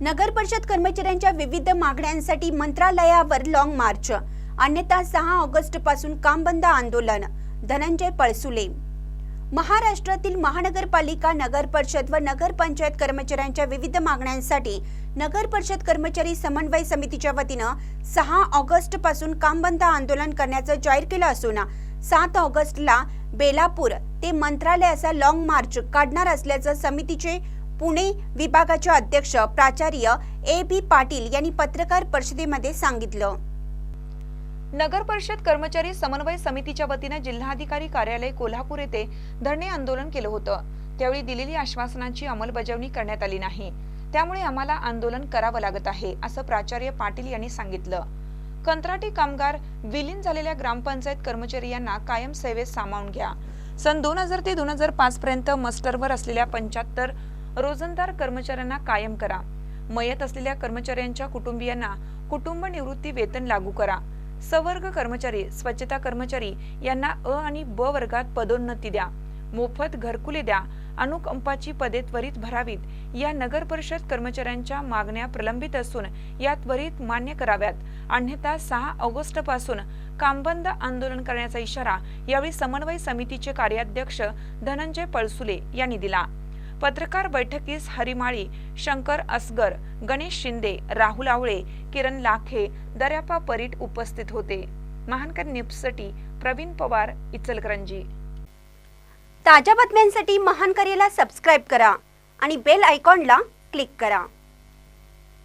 नगर परिषद कर्मचाऱ्यांच्या विविध मागण्यांसाठी मंत्रालयावर लॉंग मार्च अन्यथा सहा ऑगस्टपासून काम बंद आंदोलन. धनंजय पळसुले. महाराष्ट्रातील महानगरपालिका नगर परिषद व नगर पंचायत कर्मचाऱ्यांच्या विविध मागण्यांसाठी नगर परिषद कर्मचारी समन्वय समितीच्या वतीनं सहा ऑगस्टपासून काम बंद आंदोलन करण्याचं जाहीर केलं असून सात ऑगस्टला बेलापूर ते मंत्रालयाचा लॉंग मार्च काढणार असल्याचं समितीचे पुणे विभागाचे अध्यक्ष प्राचार्य ए बी पाटील यांनी पत्रकार परिषदेमध्ये सांगितलं. नगर परिषद कर्मचारी समन्वय समितीच्या वतीनं जिल्हाधिकारी कार्यालय कोल्हापूर येथे धरणे आंदोलन केलं होतं. त्यावेळी दिलेली आश्वासनांची अंमलबजावणी करण्यात आली नाही. त्यामुळे आम्हाला आंदोलन करावं लागत आहे असं प्राचार्य पाटील यांनी सांगितलं. कंत्राटी कामगार विलीन झालेल्या ग्रामपंचायत कर्मचारी यांना कायम सेवेत सामावून घ्या. सन दोन हजार ते दोन हजार पाच पर्यंत मस्टरवर असलेल्या पंच्याहत्तर रोजंदार कर्मचाऱ्यांना कायम करा. मयत असलेल्या कर्मचाऱ्यांच्या कुटुंबियांना कुटुंब निवृत्ती वेतन लागू करा. सवर्ग कर्मचारी स्वच्छता कर्मचारी यांना अ आणि ब वर्गात पदोन्नती द्या. मोफत घरकुले द्या. अनुकंपाची पदे त्वरित भरावीत. या नगर परिषद कर्मचाऱ्यांच्या मागण्या प्रलंबित असून या त्वरित मान्य कराव्यात. अन्यथा सहा ऑगस्टपासून कामबंद आंदोलन करण्याचा इशारा यावेळी समन्वय समितीचे कार्याध्यक्ष धनंजय पळसुले यांनी दिला. पत्रकार बैठकीस हरिमाळी शंकर असगर गणेश शिंदे राहुल आवळे किरण लाखे दर्यापा परीट उपस्थित होते. महानकर न्यूजसाठी प्रवीण पवार इचलकरंजी. ताज्या बातम्यांसाठी महानकरेला सबस्क्राईब करा आणि बेल आयकॉनला क्लिक करा.